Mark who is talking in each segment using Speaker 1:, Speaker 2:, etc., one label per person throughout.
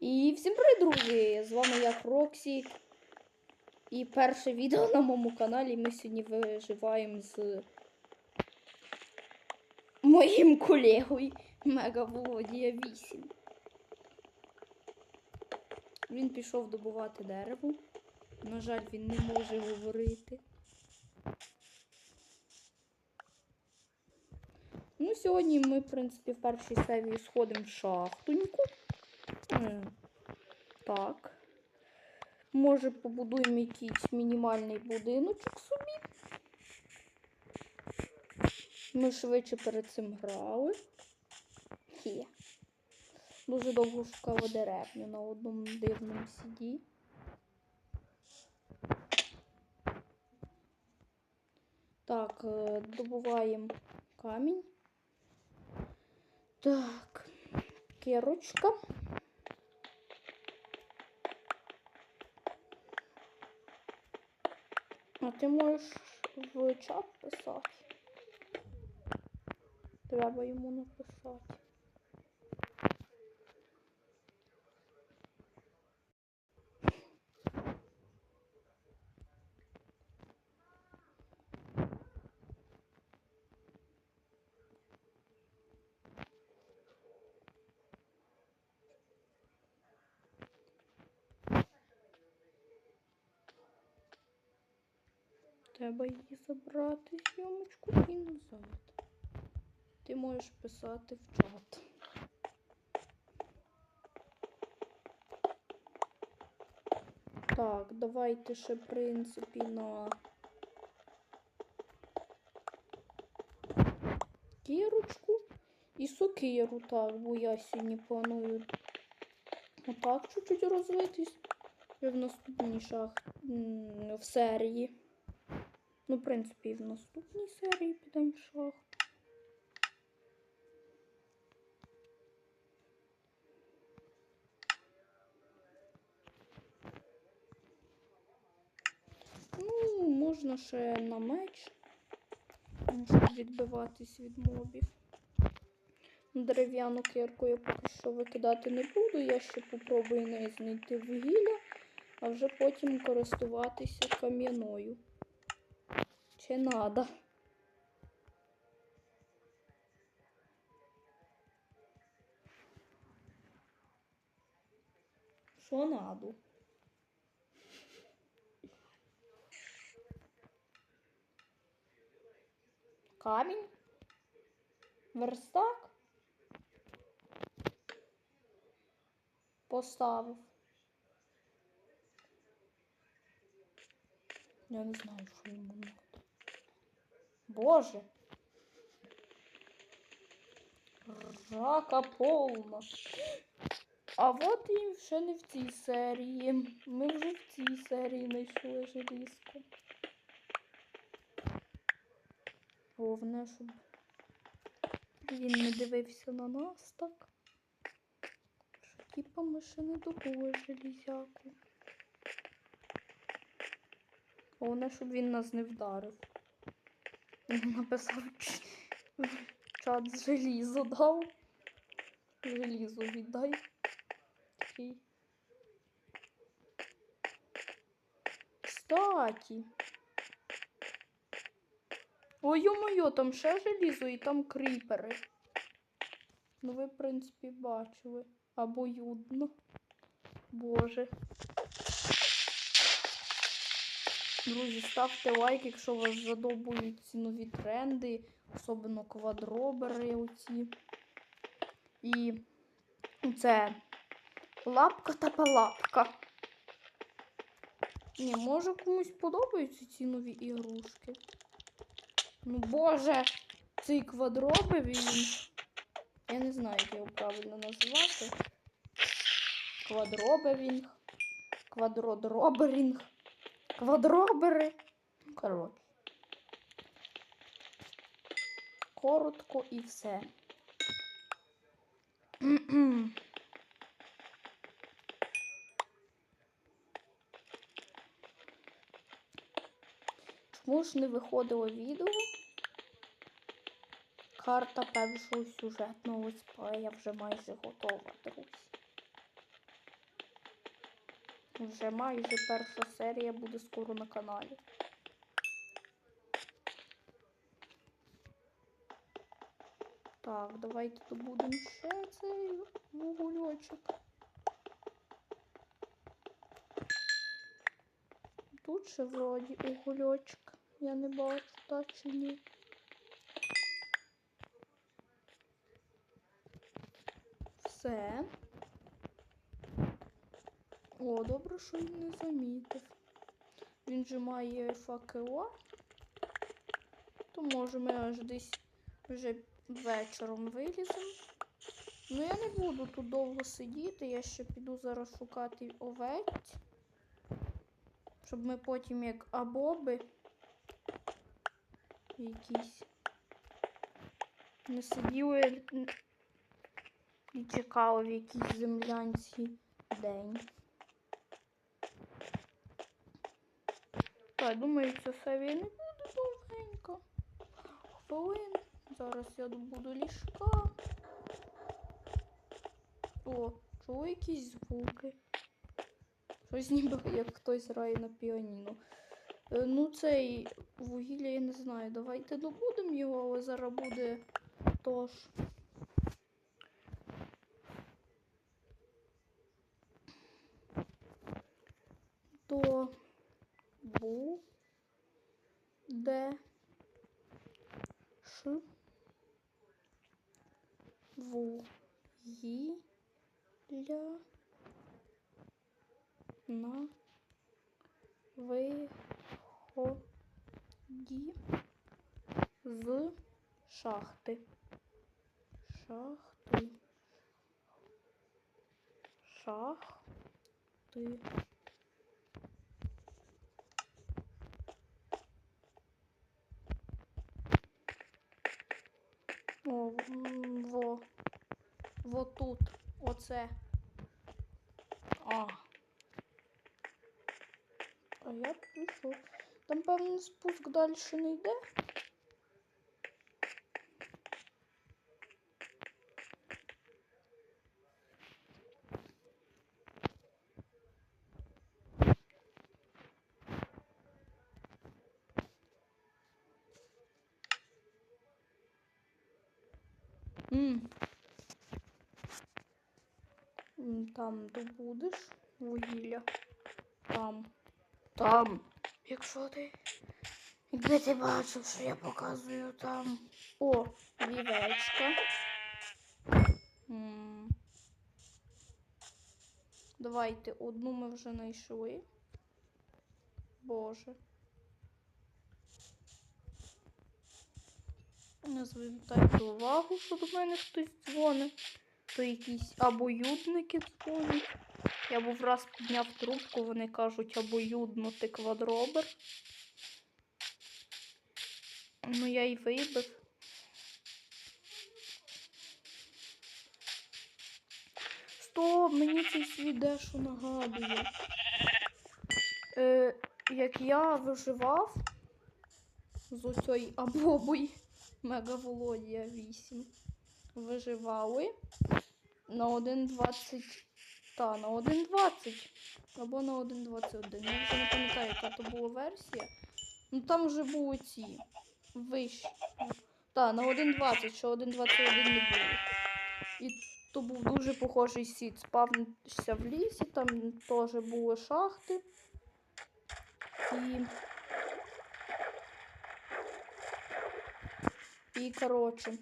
Speaker 1: І всім привіт, друзі! З вами я Кроксі. І перше відео на моєму каналі. Ми сьогодні виживаємо з моїм колегою Мега Володія 8. Він пішов добувати дерево. На жаль, він не може говорити. Ну, сьогодні ми, в принципі, в першій серії сходимо в шахтуньку. Е, Так. Може, побудуємо якийсь мінімальний будиночок собі. Ми швидше перед цим грали. Хе. Дуже довго шукала деревню на одному дивному сіді. Так, е, добуваємо камінь. Так, кірочка. А ти можеш в чат писати. Треба йому написати. Треба її забрати зйомочку і назад. Ти можеш писати в чат. Так, давайте ще, в принципі, на кірочку і сокиру, так, бо я сьогодні планую отак чуть-чуть розвитись. Вже в наступній шах в серії. Ну, в принципі, і в наступній серії підемо в шахту. Ну, можна ще на меч, щоб відбиватись від мобів. Дерев'яну кирку я поки що викидати не буду. Я ще попробую нею знайти вугілля, а вже потім користуватися кам'яною. Чи надо? Що надо? Камінь? Верстак? Поставив. Я не знаю, що йому. Боже. Рака повна. А от і ще не в цій серії. Ми вже в цій серії знайшли желізку. Головне, щоб він не дивився на нас так. Що типа ми ще не добули железяку. Головне, щоб він нас не вдарив. Написав чат желізо дав. Желізо віддай. Такий. Кстати. Ой, ё-моё, там ще желізо і там кріпери. Ну, ви, в принципі, бачили. Обоюдно. Боже. Друзі, ставте лайк, якщо вас задобують ці нові тренди, особливо квадробери оці. І це лапка та палапка. Ні, може комусь подобаються ці нові ігрушки. Ну боже, цей квадроберінг. Я не знаю, як його правильно називати. Квадроберінг. Квадродроберінг. Квадробери. Коротше. Коротко і все. Чому ж не виходило відео? Карта першого сюжетного летсплея вже майже готова, друзі. Вже майже перша серія буде скоро на каналі. Так, давайте добудемо ще цей вугольочок. Тут ще вроді угольочок. Я не бачу, так чи ні. Все. О, добре, що він не замітив. Він же має факела. То може ми аж десь вже вечором виліземо. Ну я не буду тут довго сидіти, я ще піду зараз шукати овець. Щоб ми потім як абоби якісь не сиділи і чекали в якійсь землянці день. Так, думаю, ця серія не буде довгенько. Хвилин. Зараз я добуду ліжка. О, чую якісь звуки. Щось ніби як хтось грає на піаніно. Е, Ну, цей вугілля я не знаю. Давайте добудемо його, але зараз буде тож. То бу. Де ш. Ля. На. Виході з шахти. Шахти. Шахти. О, м, во. Во тут. Оце. А. А я пішов. Там, певний спуск далі не йде. М. М, Там добудеш вугілля. Там. Там. Якщо ти. Якби ти бачив, що я показую там. О, вівечка. Давайте, одну ми вже знайшли. Боже. Не звертайте увагу, що до мене хтось дзвонить. То якісь обоюдники дзвонять. Я був раз підняв трубку, вони кажуть обоюдно ти квадробер. Ну я й вибив. Стоп, мені цей світ дещо нагадує. Е, як я виживав з оцьої абобої Мегаволодія 8. Виживали на 1.20. Та, на 1.20. Або на 1.21. Я вже не пам'ятаю, яка то була версія. Ну там вже були ці вищі. Та, на 1.20, що 1.21 не було. І то був дуже похожий сіт. Спавнився в лісі, там теж були шахти. І. І коротше.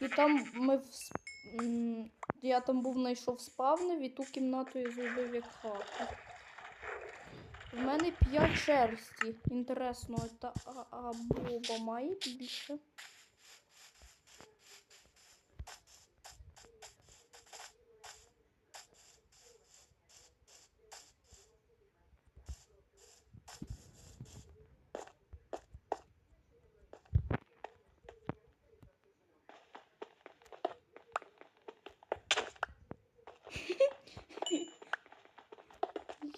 Speaker 1: І там ми в... я там був знайшов спавнив і ту кімнату я зробив як хату. В мене 5 шерсті. Інтересно, та а, а Боба має більше.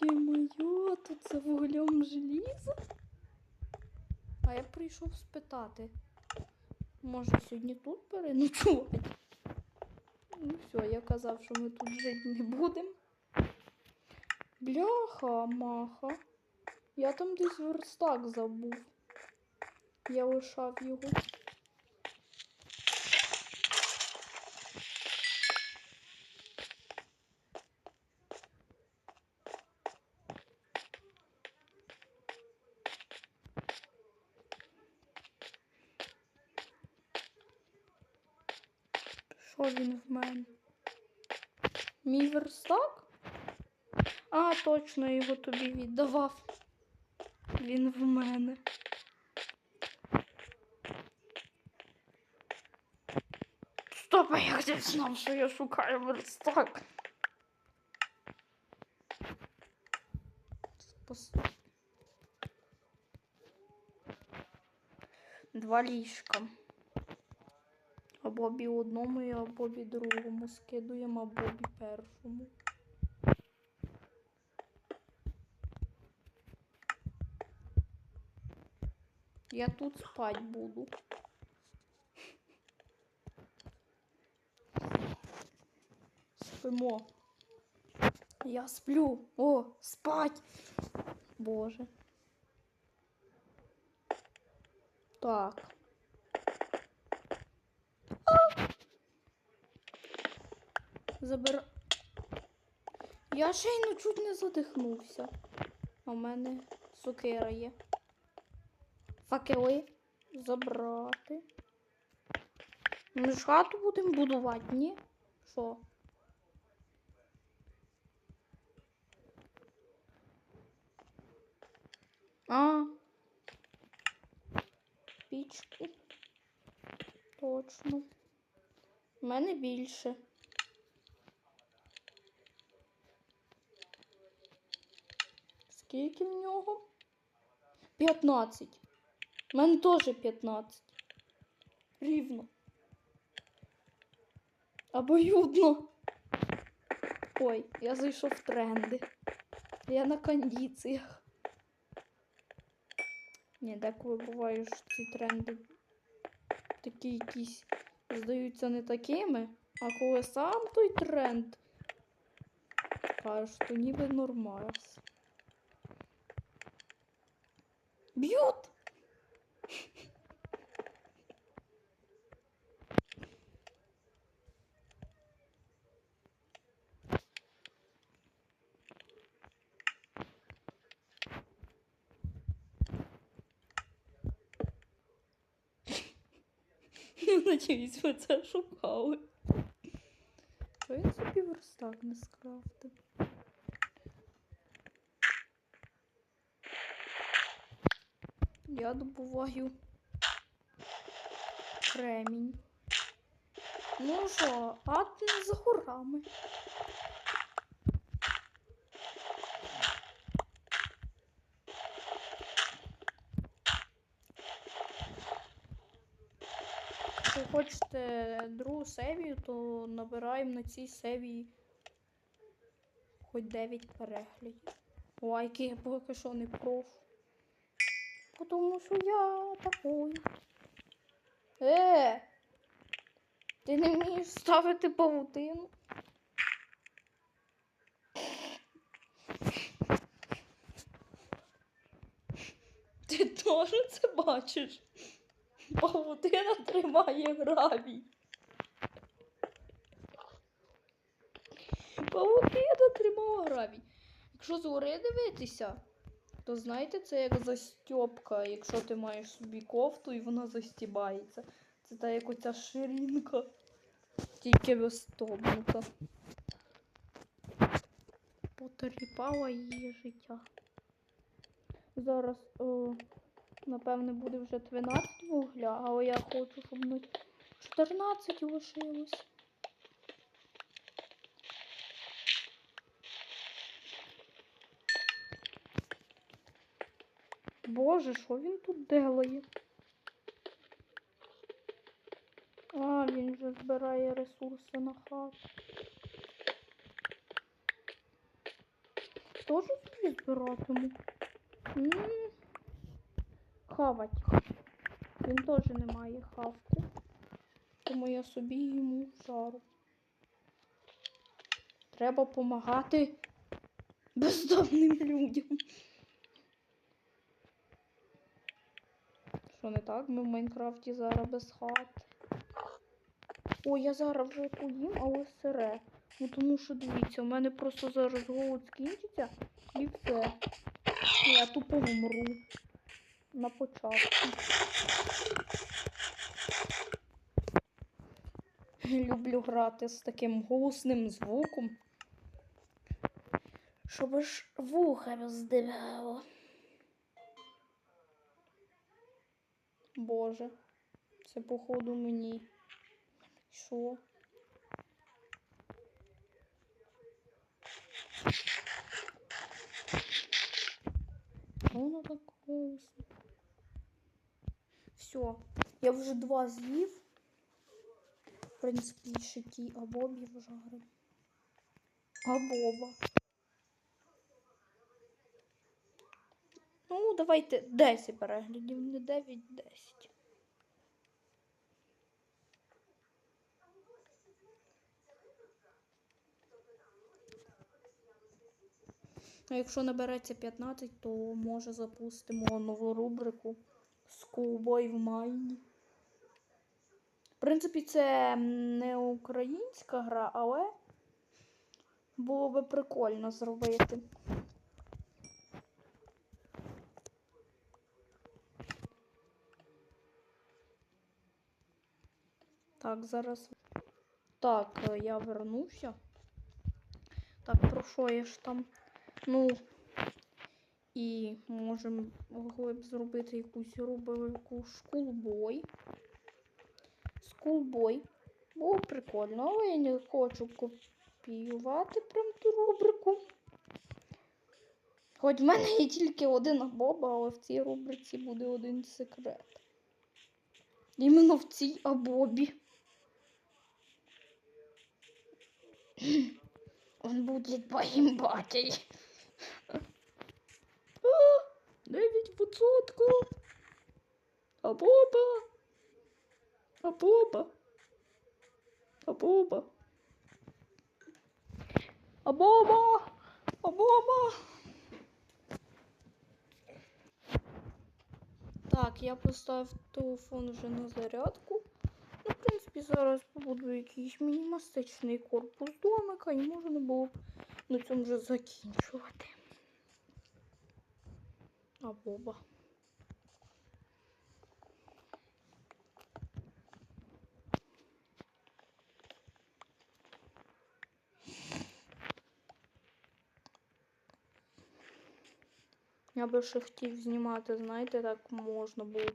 Speaker 1: Є-моє, тут за вуглем желізо. А я прийшов спитати. Може сьогодні тут переночувати? Ну все, я казав, що ми тут жити не будемо. Бляха, маха. Я там десь верстак забув. Я лишав його. Що він в мене? Мій верстак? А, точно його тобі віддавав. Він в мене. Стоп, а як ти знав, що я шукаю верстак? Два ліжка. А Бобі одному, і а Бобі другому скидуємо, а Бобі першому. Я тут спать буду. Спимо. Я сплю. О, спать. Боже. Так. Забира. Я шейно чуть не задихнувся. А в мене сокира є. Факели забрати. Ми ж хату будемо будувати, ні? Що? А. Пічку. Точно. У мене більше. Скільки в нього? 15. У мене теж 15. Рівно. Обоюдно. Ой, я зайшов в тренди. Я на кондиціях. Ні, деколи буває, що ці тренди такі якісь здаються не такими, а коли сам той тренд кажеш, то ніби нормас. Б'ють! Я надіюсь, це шукали. Що я собі верстак не скрафтив? Я добуваю кремінь. Ну що, ад не за горами. Якщо хочете другу серію, то набираємо на цій серії хоч 9 переглядів. Лайки я поки що не прошу. Тому що я такой. Е! Ти не вмієш ставити павутину. Ти теж це бачиш? Павутина тримає гравій. Павутина тримала гравій. Якщо згори дивитися, то знаєте, це як застьопка, якщо ти маєш собі кофту і вона застібається. Це та як оця ширинка, тільки розстобнута. Потерпала її життя. Зараз, о, напевне, буде вже 12 вугля, але я хочу, щоб на 14 лишилось. Боже, що він тут делає? А, він же збирає ресурси на хату. Тоже собі збиратиму. М, Хавать. Він теж не має хавки. Тому я собі йому жару. Треба помагати бездомним людям. Що не так? Ми в Майнкрафті зараз без хат. Ой, я зараз вже поїм, але сире. Ну тому що дивіться, у мене просто зараз голод скінчиться і все. Я тупо вмру. На початку. Люблю грати з таким голосним звуком. Щоб аж вуха роздивляло. Боже, це походу мені. Що? Воно так голосно. Все, я вже два з'їв. В принципі, ще ті абобів жарив. Абоба. Ну, давайте 10 переглядів, не 9, 10. А якщо набереться 15, то може запустимо нову рубрику Schoolboy в Майні. В принципі, це не українська гра, але було би прикольно зробити. Так, зараз. Так, е, я вернувся. Так, про що я ж там? Ну. І можемо могли б зробити якусь рубрику Schoolboy. Schoolboy. Було прикольно, але я не хочу копіювати прям ту рубрику. Хоч в мене є тільки один абоб, але в цій рубриці буде один секрет. Іменно в цій абобі. Он будет моим батей. Відсотків. Абоба. Абоба. Абоба. Абоба. Абоба. Так, я поставив телефон вже на зарядку. Ну, в принципі, зараз побуду якийсь мінімастичний корпус домика і можна було б на цьому вже закінчувати. А боба. Я би ще хотів знімати, знаєте, так можна було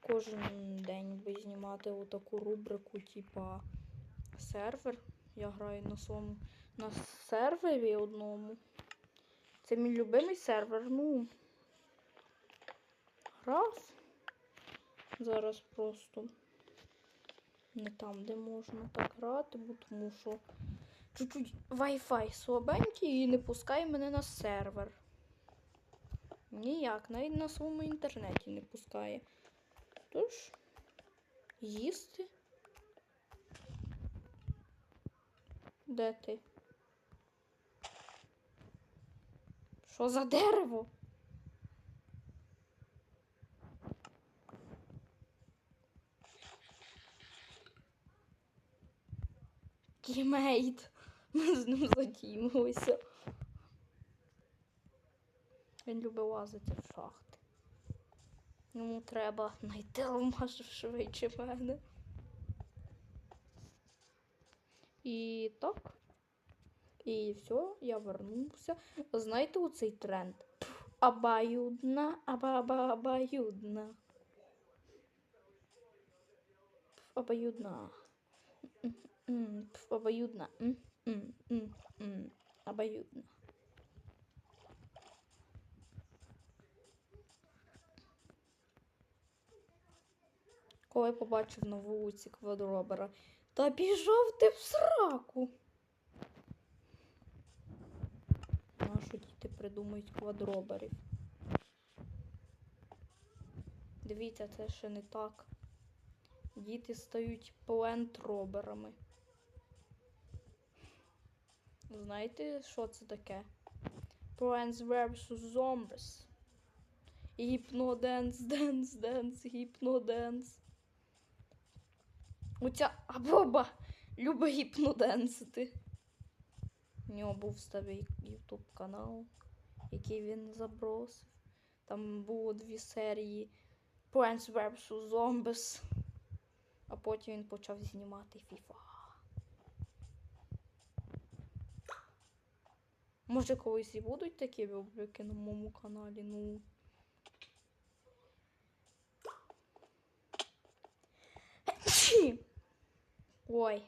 Speaker 1: кожен день би знімати отаку рубрику, типа сервер. Я граю на своєму на сервері одному. Це мій любимий сервер. Ну. Раз. Зараз просто не там, де можна так грати, бо тому що чуть-чуть Wi-Fi слабенький і не пускає мене на сервер. Ніяк, навіть на своєму інтернеті не пускає. Тож, їсти. Де ти? Що за дерево? Тімейт. Ми з ним затімилися. Він любить лазити в шахти. Йому треба знайти алмаз швидше мене. І так. І все, я вернувся. Знаєте оцей тренд? Пф, Обоюдна, аба обоюдна. М-м-м, Обоюдна. М-м-м-м, Обоюдна. Коли побачив на вулиці квадробера. Та пішов ти в сраку. Нащо діти придумують квадроберів? Дивіться, це ще не так. Діти стають плентроберами. Знаєте, що це таке? Plants vs. Zombies. Гіпноденс, денс, денс, гіпноденс. Оця Абоба любить гіпноденсити. У нього був старий ютуб канал, який він забросив. Там було дві серії Plants vs. Zombies. А потім він почав знімати FIFA. Може, колись і будуть такі рубрики на моєму каналі, ну. Ой.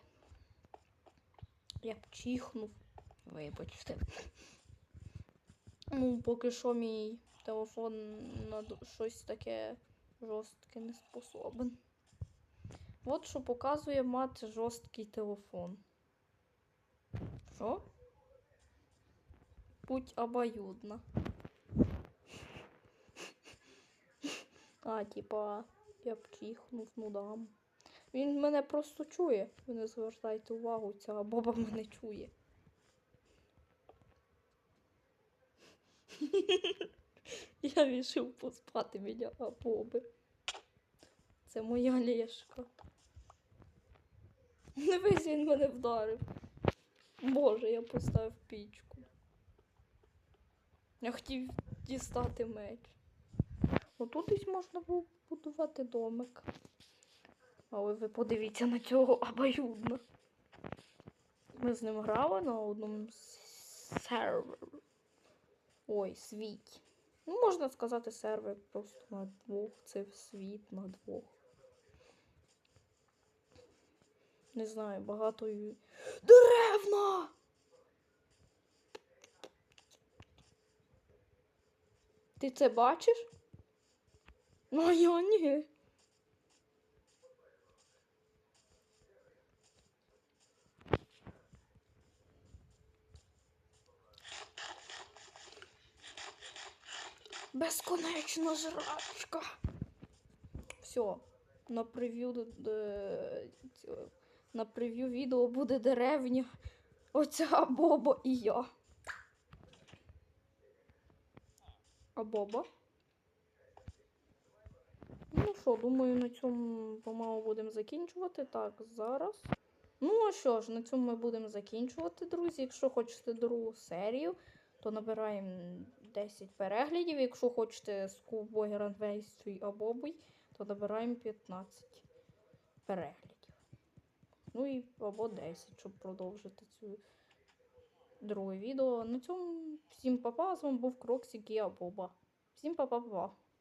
Speaker 1: Я чихнув. Вибачте. Ну, поки що мій телефон на щось таке жорстке не способен. От що показує мати жорсткий телефон. Що? Путь обоюдна. А, типа, я б чихнув, ну да. Він мене просто чує. Ви не звертайте увагу, ця боба мене чує. Я вирішив поспати біля боби. Це моя лєшка. Дивись, він мене вдарив. Боже, я поставив пічку. Я хотів дістати меч. Отут десь можна було будувати домик. Але ви подивіться на цього обоюдно. Ми з ним грали на одному сервері. Ой, світі. Ну, можна сказати, сервер просто на двох. Це світ на двох. Не знаю, багато. Деревна! Ти це бачиш? Ну, я ні. Безконечна жрачка. Все. На прев'ю цього- на прев'ю відео буде деревня. Оця Боба і я. А Боба? Ну що, думаю, на цьому помалу будемо закінчувати. Так, зараз. Ну, а що ж, на цьому ми будемо закінчувати, друзі. Якщо хочете другу серію, то набираємо 10 переглядів. Якщо хочете з Кубой Ранвействі або Бой, то набираємо 15 переглядів. Ну і або 10, щоб продовжити цю друге відео. На цьому всім папа. З вами був Кроксік і Абоба. Всім па-па-па.